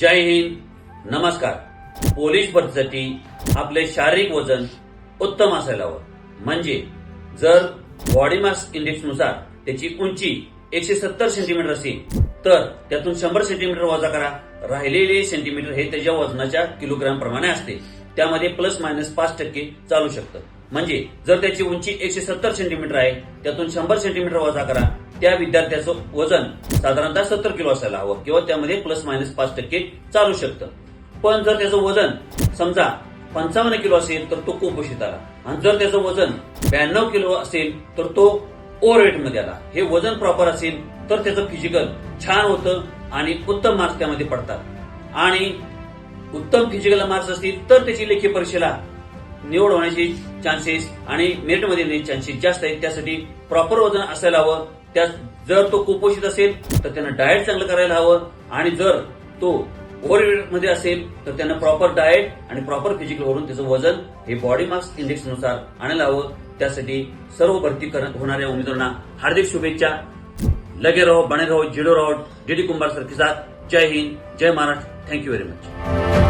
जय हिंद. नमस्कार. पोलीस भरतीसाठी आपले शारीरिक वजन उत्तम असायला हवं म्हणजे जर बॉडी मास इंडेक्सनुसार त्याची उंची एकशे सत्तर सेंटीमीटर असेल तर त्यातून शंभर सेंटीमीटर वजा करा. राहिलेले सेंटीमीटर हे त्याच्या वजनाच्या किलोग्राम प्रमाणे असते. त्यामध्ये प्लस मायनस पाच टक्के चालू शकतं. म्हणजे जर त्याची उंची एकशे सत्तर सेंटीमीटर आहे त्यातून शंभर सेंटीमीटर वजा करा. त्या विद्यार्थ्याचं वजन साधारणतः सत्तर किलो असायला हवं किंवा त्यामध्ये प्लस मायनस पाच टक्के चालू शकतं. पण जर त्याचं वजन समजा पंचावन्न किलो असेल तर तो कुपोषित आला. आणि जर त्याचं वजन ब्याण्णव किलो असेल तर तो ओव्हरवेटमध्ये आला. हे वजन प्रॉपर असेल तर त्याचं फिजिकल छान होतं आणि उत्तम मार्क्स त्यामध्ये पडतात. आणि उत्तम फिजिकल मार्क्स असतील तर त्याची लेखी परीक्षेला निवड होण्याची चान्सेस आणि मेरिटमध्ये चान्सेस जास्त आहेत. त्यासाठी प्रॉपर वजन असायला हवं. त्या जर तो कुपोषित असेल तर त्यांना डाएट चांगलं करायला हवं. आणि जर तो ओव्हरमध्ये असेल तर त्यांना प्रॉपर डाएट आणि प्रॉपर फिजिकल वरून त्याचं वजन हे बॉडी मास इंडेक्सनुसार आणायला हवं. त्यासाठी सर्व भरती होणाऱ्या उमेदवारांना हार्दिक शुभेच्छा. लगे रहो बने रहो जिडो रहो. डीडी कुंभार सारखी साथ जय हिंद जय Maharashtra. Thank you very much